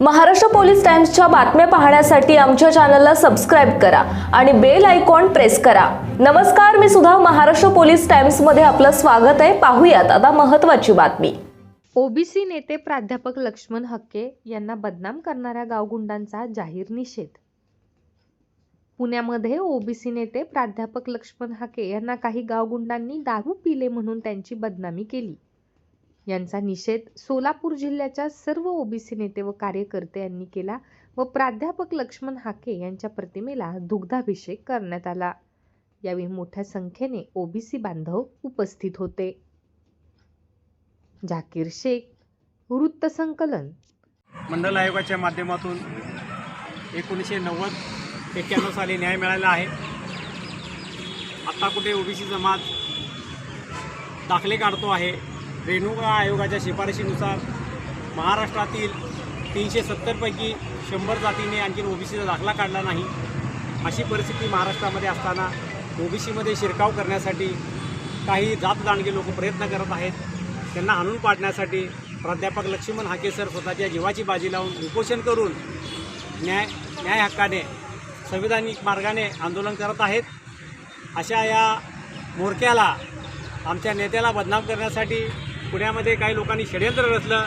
Maharashtra police टाइम्सच्या बातम्या पाहण्यासाठी आमच्या चॅनलला सबस्क्राईब करा आणि बेल आयकॉन प्रेस करा. नमस्कार मी सुद्धा महाराष्ट्र पोलीस टाइम्समध्ये आपलं स्वागत आहे. पाहूयात आता महत्त्वाची बातमी. ओबीसी नेते प्राध्यापक लक्ष्मण हक्के यांना बदनाम करणाऱ्या गावगुंडांचा जाहीर निषेध. पुण्यामध्ये ओबीसी नेते प्राध्यापक लक्ष्मण हाके यांना काही गावगुंडांनी दारू पिले म्हणून त्यांची बदनामी केली. यांचा निषेध सोलापूर जिल्ह्याच्या सर्व ओबीसी नेते व कार्यकर्ते यांनी केला व प्राध्यापक लक्ष्मण हाके यांच्या प्रतिमेला दुग्धाभिषेक करण्यात आला. यावेळी मोठ्या संख्येने ओबीसी बांधव उपस्थित होते. झाकीर शेख वृत्त संकलन. मंडल आयोगाच्या माध्यमातून एकोणीसशे नव्वद एक्क्याण्णव साली न्याय मिळाला आहे. आत्ता कुठे ओबीसी जमात दाखले काढतो आहे रेणुका आयोगाच्या शिफारशीनुसार महाराष्ट्रातील तीनशे सत्तरपैकी शंभर जातीने आणखीन ओबीसीचा दाखला काढला नाही. अशी परिस्थिती महाराष्ट्रामध्ये असताना ओबीसीमध्ये शिरकाव करण्यासाठी काही जात जाणगे लोक प्रयत्न करत आहेत. त्यांना आणून पाडण्यासाठी प्राध्यापक लक्ष्मण हाके सर स्वतःच्या जीवाची बाजी लावून उपोषण करून न्याय न्याय हक्काने संविधानिक मार्गाने आंदोलन करत आहेत. अशा या मोर्क्याला आमच्या नेत्याला बदनाम करण्यासाठी पुण्यामध्ये काही लोकांनी षडयंत्र रचलं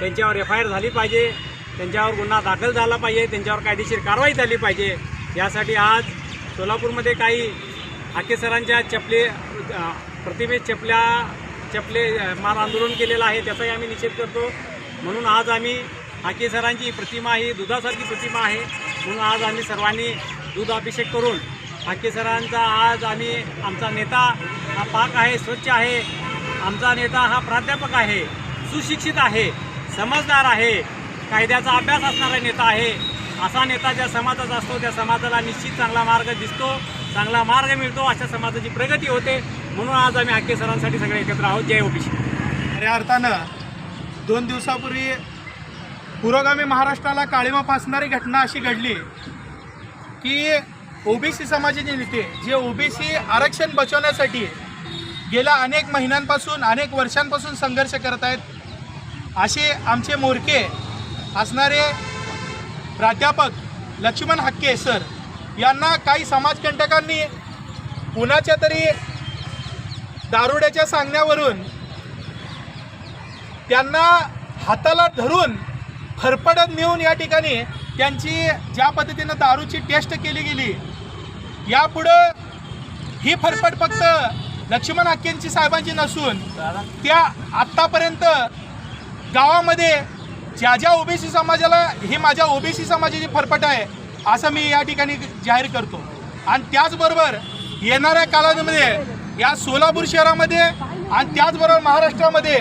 त्यांच्यावर एफ आय आर झाली पाहिजे त्यांच्यावर गुन्हा दाखल झाला पाहिजे त्यांच्यावर कायदेशीर कारवाई झाली पाहिजे. यासाठी आज सोलापूरमध्ये काही हाके सरांच्या चपले अ, प्रतिमेत चपल्या चपले माल आंदोलन केलेलं आहे त्याचाही आम्ही निषेध करतो. म्हणून आज आम्ही हाके सरांची प्रतिमा ही दुधासारखी प्रतिमा आहे. म्हणून आज आम्ही सर्वांनी दूध अभिषेक करून हाके सरांचा आज आम्ही आमचा नेता हा पाक आहे स्वच्छ आहे. आमचा नेता हा प्राध्यापक आहे सुशिक्षित आहे समजदार आहे कायद्याचा अभ्यास असणारा नेता आहे. असा नेता ज्या समाजाचा असतो त्या समाजाला निश्चित चांगला मार्ग दिसतो चांगला मार्ग मिळतो अशा समाजाची प्रगती होते. म्हणून आज आम्ही हाके सरांसाठी सगळे एकत्र आहोत. जय ओबीसी. खऱ्या अर्थानं दोन दिवसापूर्वी पुरोगामी महाराष्ट्राला काळीमा फासणारी घटना अशी घडली की ओबीसी समाजाचे नेते जे ओबीसी आरक्षण बचवण्यासाठी गेल्या अनेक महिन्यांपासून अनेक वर्षांपासून संघर्ष करत आहेत. असे आमचे मोरके असणारे प्राध्यापक लक्ष्मण हक्के सर यांना काही समाजकंटकांनी कुणाच्या तरी दारुड्याच्या सांगण्यावरून त्यांना हाताला धरून फरफडत नेऊन या ठिकाणी त्यांची ज्या पद्धतीनं दारूची टेस्ट केली गेली यापुढं ही फरफड फक्त लक्ष्मण हाकेंची साहेबांची नसून त्या आत्तापर्यंत गावामध्ये ज्या ज्या ओबीसी समाजाला ही माझ्या ओबीसी समाजाची फरफट आहे असं मी या ठिकाणी जाहीर करतो. आणि त्याचबरोबर येणाऱ्या कालावधीमध्ये या सोलापूर शहरामध्ये आणि त्याचबरोबर महाराष्ट्रामध्ये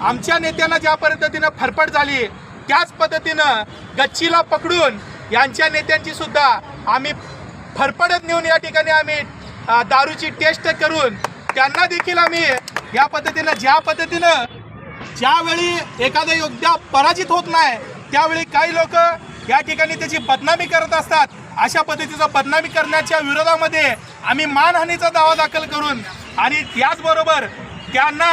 आमच्या नेत्यांना ज्या पद्धतीनं फरफट झाली त्याच पद्धतीनं गच्चीला पकडून यांच्या नेत्यांची सुद्धा आम्ही फरफडत नेऊन या ठिकाणी आम्ही दारूची टेस्ट करून त्यांना देखील आम्ही या पद्धतीनं ज्या पद्धतीनं ज्यावेळी एखादा योद्धा पराजित होत नाही त्यावेळी काही लोक या ठिकाणी त्याची बदनामी करत असतात. अशा पद्धतीचं बदनामी करण्याच्या विरोधामध्ये आम्ही मानहानीचा दावा दाखल करून आणि त्याचबरोबर त्यांना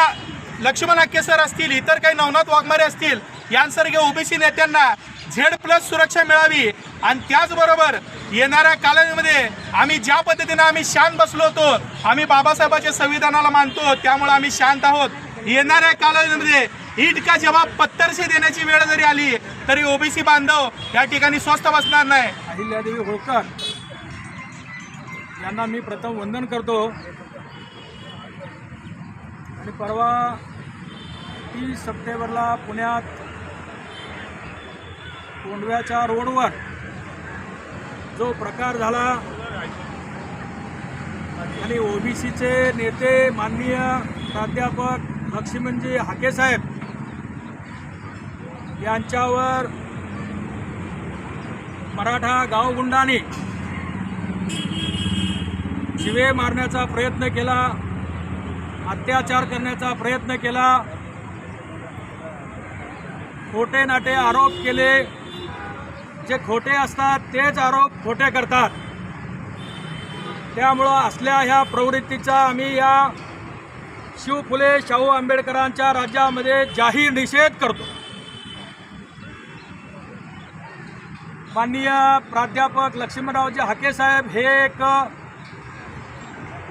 लक्ष्मण हाके सर असतील इतर काही नवनाथ वाघमारे असतील यांसारख्या ओबीसी नेत्यांना झेड प्लस सुरक्षा मिळावी. आणि त्याचबरोबर येणाऱ्या कालावधीमध्ये आम्ही ज्या पद्धतीनं आम्ही शांत बसलो होतो आम्ही बाबासाहेबांच्या संविधानाला मानतो त्यामुळे आम्ही शांत आहोत. येणाऱ्या कालावधीमध्ये ईट का जवाब पत्तरशी देण्याची वेळ जरी आली तरी ओबीसी बांधव या ठिकाणी स्वस्त बसणार नाही. अहिल्यादेवी होळकर यांना मी प्रथम वंदन करतो. आणि परवा तीस सप्टेंबरला पुण्यात कोंडव्याच्या रोडवर जो प्रकार झाला आणि ओबीसीचे नेते माननीय प्राध्यापक लक्ष्मणजी हाकेसाहेब यांच्यावर मराठा गावगुंडाने शिवे मारण्याचा प्रयत्न केला अत्याचार करण्याचा प्रयत्न केला खोटे नाटे आरोप केले जे खोटे असतात तेच आरोप खोटे करतात. त्यामुळं असल्या ह्या प्रवृत्तीचा आम्ही या शिव फुले शाहू आंबेडकरांच्या राज्यामध्ये जाहीर निषेध करतो. माननीय प्राध्यापक लक्ष्मणरावजी हाके साहेब हे एक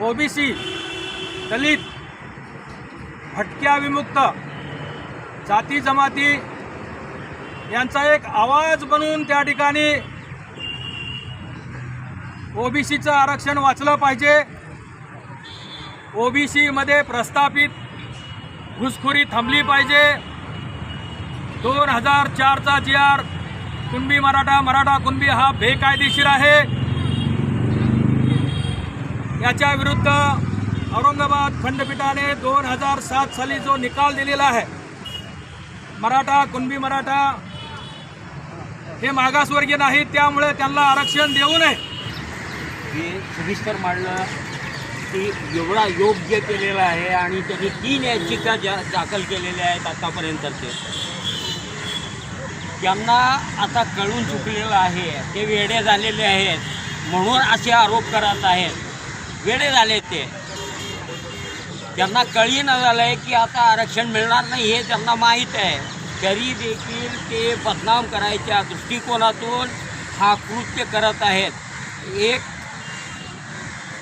ओबीसी दलित भटक्या विमुक्त जाती जमाती यांचा एक आवाज बनून त्या ठिकाणी ओबीसीचं आरक्षण वाचलं पाहिजे. ओबीसीमध्ये प्रस्थापित घुसखोरी थांबली पाहिजे. दोन हजार चारचा जी आर कुणबी मराठा मराठा कुणबी हा बेकायदेशीर आहे. याच्या विरुद्ध औरंगाबाद खंडपीठाने दोन हजार सात साली जो निकाल दिलेला आहे मराठा कुणबी मराठा हे मागासवर्गीय नाहीत त्यामुळे त्यांना आरक्षण देऊ नये. हे सविस्तर मांडलं की एवढा योग्य केलेला आहे आणि त्यांनी तीन याचिका ज्या दाखल केलेल्या आहेत आतापर्यंतचे. त्यांना आता कळून चुकलेलं आहे ते वेडे झालेले आहेत म्हणून असे आरोप करत आहेत. वेडे झाले ते. त्यांना कळी न झालं आहे की आता आरक्षण मिळणार नाही हे त्यांना माहीत आहे. तरी देखील ते बदनाम करायच्या दृष्टिकोनातून हा कृत्य करत आहेत. एक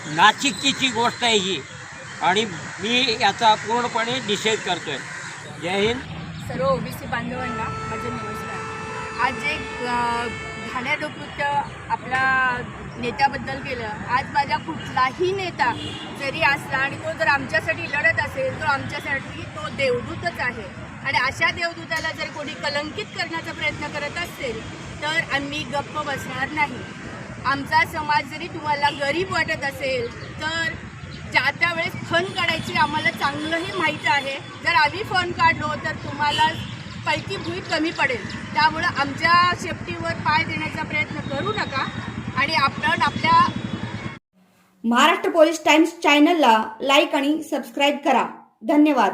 नाचिकीची गोष्ट आहे ही. आणि मी याचा पूर्णपणे निषेध करतोय. जय हिंद. सर्व ओबीसी बांधवांना माझे नमस्कार. आज जे अ, कृत्य आपल्या नेत्याबद्दल केलं आज माझा कुठलाही नेता जरी असला आणि तो जर आमच्यासाठी लढत असेल तर आमच्यासाठी तो देवदूतच आहे. आणि अशा देवदूताला जर कोणी कलंकित करण्याचा प्रयत्न करत असेल तर आम्ही गप्प बसणार नाही. आमचा समाज जरी तुम्हाला गरीब वाटत असेल तर ज्या त्या वेळेस फन काढायची आम्हाला चांगलंही माहीत आहे. जर आम्ही फन काढलो तर तुम्हाला पैकी भूई कमी पडेल. त्यामुळं आमच्या शेफ्टीवर पाय देण्याचा प्रयत्न करू नका. आणि आपण आपल्या महाराष्ट्र पोलीस टाइम्स चॅनलला लाईक आणि सबस्क्राईब करा. धन्यवाद.